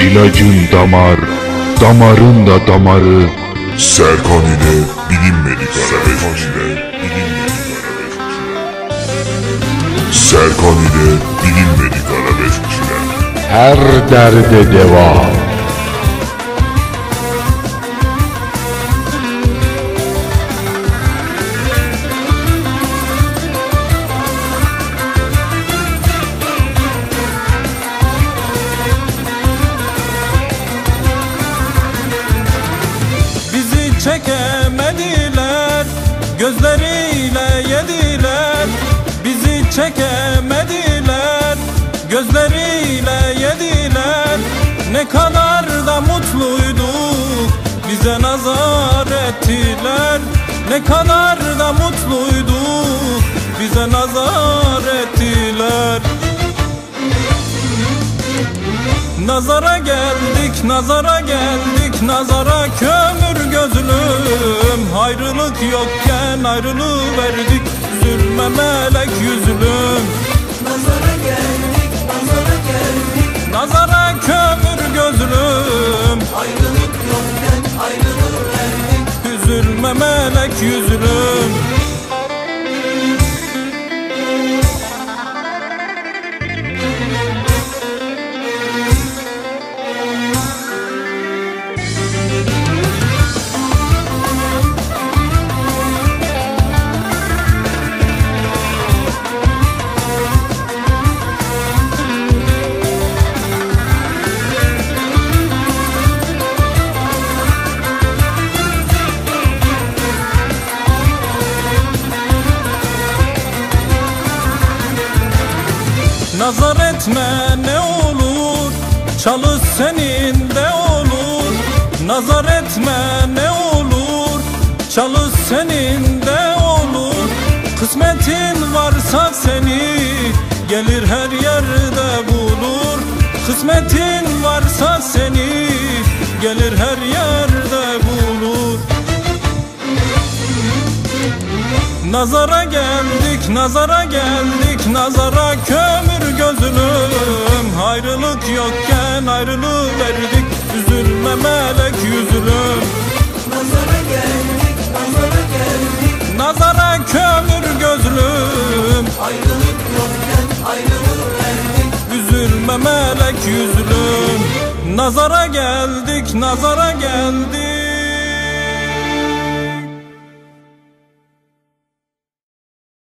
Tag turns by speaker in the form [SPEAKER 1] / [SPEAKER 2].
[SPEAKER 1] İlacın damar, damarın da damarı.
[SPEAKER 2] Serkan ile bilinmedik arabesk Serkan ile bilinmedik arabesk
[SPEAKER 1] Her derde deva
[SPEAKER 3] çekemediler Gözleriyle yediler. Bizi çekemediler Gözleriyle yediler. Ne kadar da mutluyduk Bize nazar ettiler. Ne kadar da mutluyduk Bize nazar ettiler. Nazara geldik, nazara geldik, nazara kömür yokken ayrılığı verdik, üzülme melek yüzlüm
[SPEAKER 4] Nazara geldik, nazara geldik.
[SPEAKER 3] Nazara kömür gözlüm,
[SPEAKER 4] Ayrılık yokken ayrılık verdik.
[SPEAKER 3] Üzülme melek yüzlüm Nazar etme ne olur. Çalış senin de olur. Nazar etme ne olur. Çalış senin de olur. Kısmetin varsa seni Gelir her yerde bulur. Kısmetin varsa seni Gelir her yerde Nazara geldik, nazara geldik, nazara kömür gözlüm. Ayrılık yokken ayrılığı verdik, üzülme melek yüzlüm.
[SPEAKER 4] Nazara geldik, nazara geldik.
[SPEAKER 3] Nazara kömür gözlüm,
[SPEAKER 4] Ayrılık yokken ayrılık verdik
[SPEAKER 3] üzülme melek yüzlüm. Nazara geldik, nazara geldik